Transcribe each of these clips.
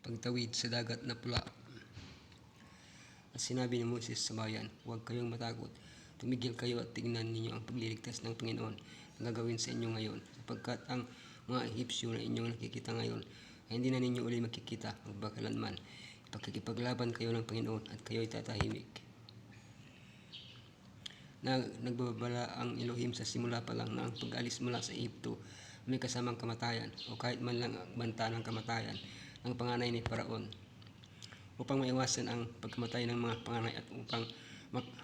pagtawid sa dagat na pula. At sinabi ni Moses sa bayan, huwag kayong matakot. Tumigil kayo at tignan ninyo ang pagliligtas ng Panginoon na gagawin sa inyo ngayon. Sapagkat ang mga Ehipsyo na inyong nakikita ngayon ay hindi na ninyo uli makikita magbakalanman. Ipagkikipaglaban kayo ng Panginoon at kayo'y tatahimik. Na nagbabala ang Elohim sa simula pa lang na ang pag-alis mula sa Ehipto may kasamang kamatayan o kahit man lang ang banta ng kamatayan ng panganay ni Paraon upang maiwasan ang pagkamatay ng mga panganay at upang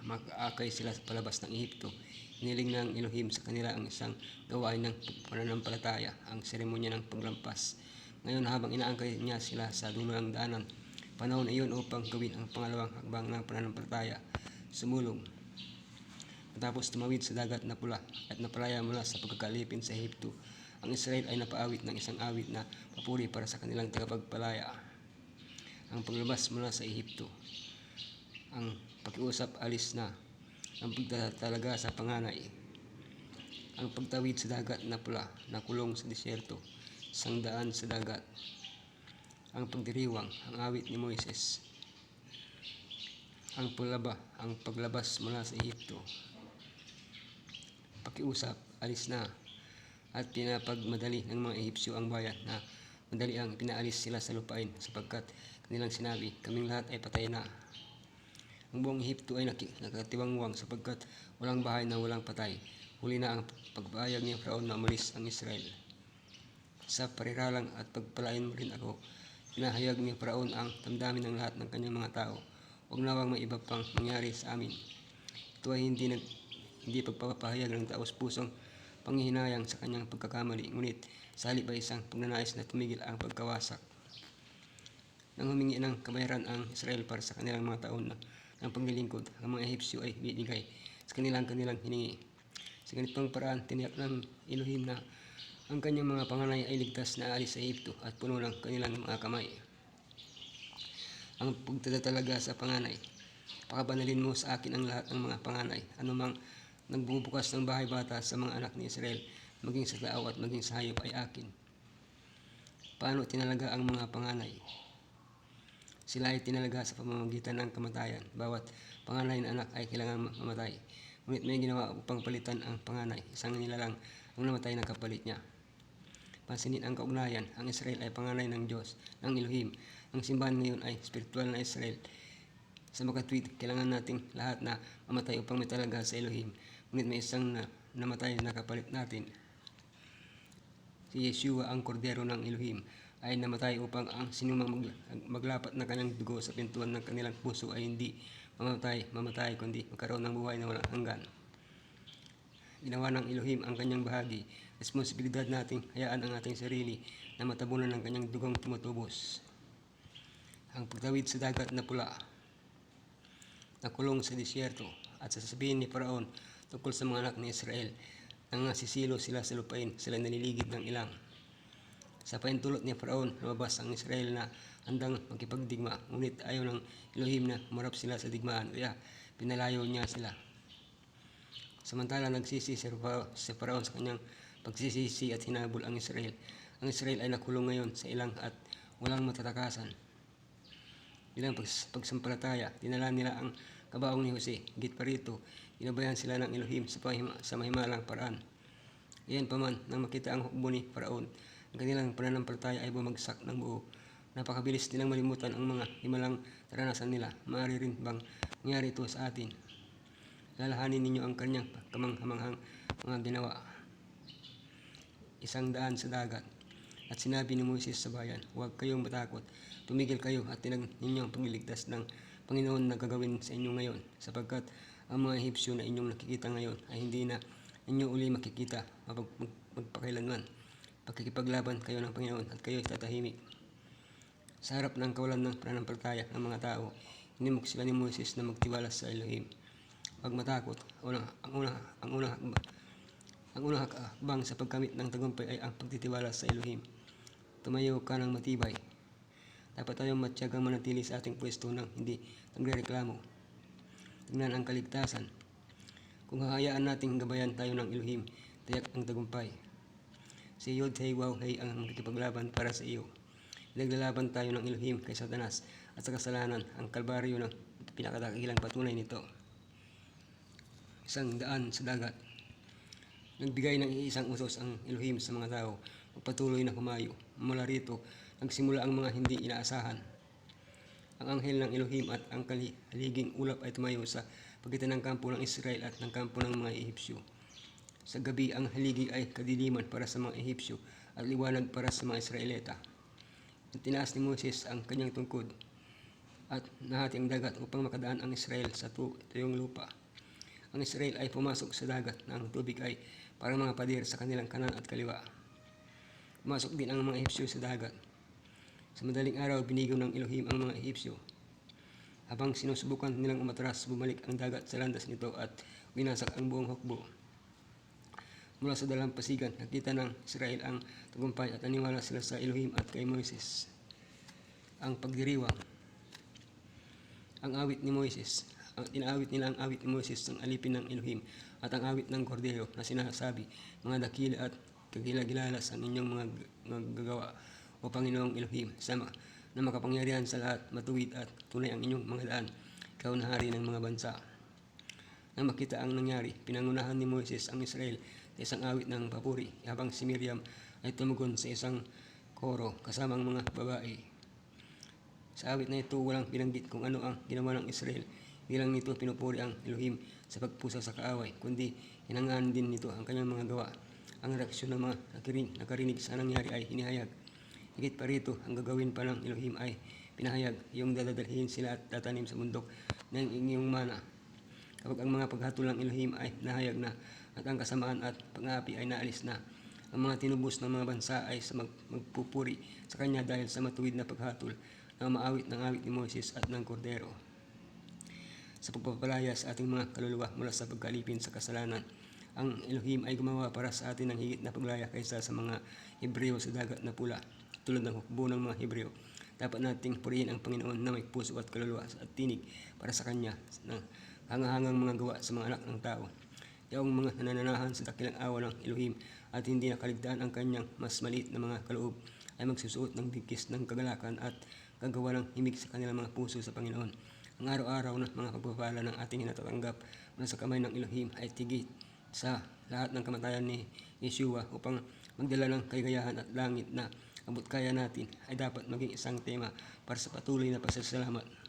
makaakay sila sa palabas ng Ehipto. Hiniling ng Elohim sa kanila ang isang gawain ng pananampalataya, ang seremonya ng paglampas. Ngayon habang inaangkay niya sila sa dulo daanan, panahon iyon upang gawin ang pangalawang hakbang ng pananampalataya, sumulong. Matapos tumawid sa dagat na pula at napalaya mula sa pagkakalipin sa Ehipto, ang Israel ay napaawit ng isang awit na papuri para sa kanilang tagapagpalaya. Ang paglabas mula sa Ehipto, ang pakiusap alis na, ang pagtatalaga sa panganay, ang pagtawid sa dagat na pula na kulong sa disyerto, isang daan sa dagat, ang pagdiriwang, ang awit ni Moises, ang paglaba, ang paglabas mula sa Ehipto, pakiusap, alis na, at pinapagmadali ng mga Ehipsyo ang bayan na madali ang pinaalis sila sa lupain sapagkat kanilang sinabi, kaming lahat ay patay na. Ang buong Ehipto ay nakatiwangwang sapagkat walang bahay na walang patay. Huli na ang pagpahayag ni Faraon na umalis ang Israel. Sa pariralang at pagpalain mo rin ako, pinahayag ni Faraon ang damdamin ng lahat ng kanyang mga tao. Huwag nawang may iba pang mangyari sa amin. Ito ay hindi nag hindi pagpapahayag ng taos pusong panghihinayang sa kanyang pagkakamali, ngunit sa halip ay isang pagnanais na tumigil ang pagkawasak. Nang humingi ng kabayaran ang Israel para sa kanilang mga taon na ng paglilingkod, ang mga Ehipsyo ay binigay sa kanilang kanilang hiningi. Sa ganitong paraan, tiniyak ng Elohim na ang kanyang mga panganay ay ligtas na alis sa Ehipto at puno ng kanilang mga kamay. Ang pagtatatalaga sa panganay, pakabanalin mo sa akin ang lahat ng mga panganay, anumang nagbubukas ng bahay bata sa mga anak ni Israel, maging sa tao at maging sa hayop ay akin. Paano tinalaga ang mga panganay? Sila ay tinalaga sa pamamagitan ng kamatayan. Bawat panganay na anak ay kailangan mamatay. Ngunit may ginawa upang palitan ang panganay. Isang nilalang ang namatay na kapalit niya. Pansinin ang kaugnayan. Ang Israel ay panganay ng Diyos, ng Elohim. Ang simbahan ngayon ay spiritual na Israel. Sa makatwid, kailangan nating lahat na mamatay upang may talaga sa Elohim. Ngunit may isang na, namatay na kapalit natin. Si Yeshua, ang kordero ng Elohim, ay namatay upang ang sinumang magla- maglapat na kanyang dugo sa pintuan ng kanilang puso ay hindi mamatay, mamatay, kundi magkaroon ng buhay na walang hanggan. Ginawa ng Elohim ang kanyang bahagi. Responsibilidad nating hayaan ang ating sarili na matabunan ng kanyang dugong tumutubos. Ang pagtawid sa dagat na pula, nakulong sa disyerto, at sasabihin ni Paraon tungkol sa mga anak ni Israel nang nasisilo sila sa lupain, sila naliligid ng ilang. Sa paintulot ni Paraon, lumabas ang Israel na handang magkipagdigma, ngunit ayaw ng Elohim na marap sila sa digmaan, kaya pinalayo niya sila. Samantala nagsisi si Faraon Faraon sa kanyang pagsisisi at hinabol ang Israel. Ang Israel ay nakulong ngayon sa ilang at walang matatakasan. Bilang pags- pagsampalataya, dinala nila ang kabaong ni Jose. Git pa rito, ginabayan sila ng Elohim sa, pahima, sa mahimalang paraan. Iyan pa man, nang makita ang hukbo ni Paraon, ang kanilang pananampalataya ay bumagsak ng buo. Napakabilis nilang malimutan ang mga himalang karanasan nila. Maaari rin bang mangyari ito sa atin? Lalahanin ninyo ang kanyang kamanghamanghang mga ginawa. Isang daan sa dagat. At sinabi ni Moses sa bayan, huwag kayong matakot. Tumigil kayo at tinag ninyo ang pagliligtas ng Panginoon na gagawin sa inyo ngayon. Sapagkat ang mga Ehipsyo na inyong nakikita ngayon ay hindi na inyo uli makikita mapag, mag, magpakailanman. Pagkikipaglaban kayo ng Panginoon at kayo ay tatahimik. Sa harap ng kawalan ng pananampalataya ng mga tao, hinimok sila ni Moses na magtiwala sa Elohim. Huwag matakot. Una, ang una, ang una, ang unang hakbang sa pagkamit ng tagumpay ay ang pagtitiwala sa Elohim. Tumayo ka ng matibay. Dapat tayong matyagang manatili sa ating pwesto nang hindi nagrereklamo. Tingnan ang kaligtasan. Kung hahayaan nating gabayan tayo ng Elohim, tiyak ang tagumpay. Si Yod Hey Wow Hey ang nakikipaglaban para sa iyo. Naglalaban tayo ng Elohim kay Satanas at sa kasalanan ang kalbaryo ng pinakadakilang patunay nito. Isang daan sa dagat. Nagbigay ng iisang utos ang Elohim sa mga tao patuloy na humayo. Mula rito, nagsimula ang mga hindi inaasahan. Ang anghel ng Elohim at ang kaliging ulap ay tumayo sa pagitan ng kampo ng Israel at ng kampo ng mga Ehipsyo. Sa gabi, ang haligi ay kadiliman para sa mga Ehipsyo at liwanag para sa mga Israelita. Tinaas ni Moses ang kanyang tungkod at nahati ang dagat upang makadaan ang Israel sa tu- tuyong lupa. Ang Israel ay pumasok sa dagat na ang tubig ay parang mga pader sa kanilang kanan at kaliwa. Pumasok din ang mga Ehipsyo sa dagat. Sa madaling araw, binigaw ng Elohim ang mga Ehipsyo. Habang sinusubukan nilang umatras, bumalik ang dagat sa landas nito at winasak ang buong hukbo. Mula sa dalampasigan, nakita ng Israel ang tagumpay at naniwala sila sa Elohim at kay Moises. Ang pagdiriwang. Ang awit ni Moises. Ang tinaawit nila ang awit ni Moises ng alipin ng Elohim at ang awit ng kordero na sinasabi, mga dakila at kagilagilalas ang inyong mga, mga gagawa o Panginoong Elohim sama na makapangyarihan sa lahat, matuwid at tunay ang inyong mga daan, ikaw na hari ng mga bansa. Nang makita ang nangyari, pinangunahan ni Moises ang Israel sa isang awit ng papuri, habang si Miriam ay tumugon sa isang koro kasamang mga babae. Sa awit na ito, walang binanggit kung ano ang ginawa ng Israel. Hindi lang nito pinupuri ang Elohim sa pagpusa sa kaaway, kundi hinangaan din nito ang kanyang mga gawa. Ang reaksyon ng mga nakarinig sa nangyari ay hinihayag. Higit pa rito, ang gagawin pa ng Elohim ay pinahayag, yung dadadalhin sila at tatanim sa bundok ng inyong mana. Kapag ang mga paghatol ng Elohim ay nahayag na at ang kasamaan at pangapi ay naalis na, ang mga tinubos ng mga bansa ay sa mag- magpupuri sa kanya dahil sa matuwid na paghatol na maawit ng awit ni Moses at ng Kordero. Sa pagpapalaya sa ating mga kaluluwa mula sa pagkalipin sa kasalanan, ang Elohim ay gumawa para sa atin ng higit na paglaya kaysa sa mga Hebreo sa dagat na pula, tulad ng hukbo ng mga Hebreo. Dapat nating purihin ang Panginoon na may puso at kaluluwa at tinig para sa Kanya ng hangahangang mga gawa sa mga anak ng tao. Yaong mga nananahan sa dakilang awa ng Elohim at hindi nakaligtaan ang kanyang mas maliit na mga kaloob ay magsusuot ng bigkis ng kagalakan at gagawa ng himig sa kanilang mga puso sa Panginoon. Ang araw-araw na mga pagpapala ng ating natatanggap mula sa kamay ng Elohim ay tigit sa lahat ng kamatayan ni Yeshua upang magdala ng kaligayahan at langit na abot kaya natin ay dapat maging isang tema para sa patuloy na pasasalamat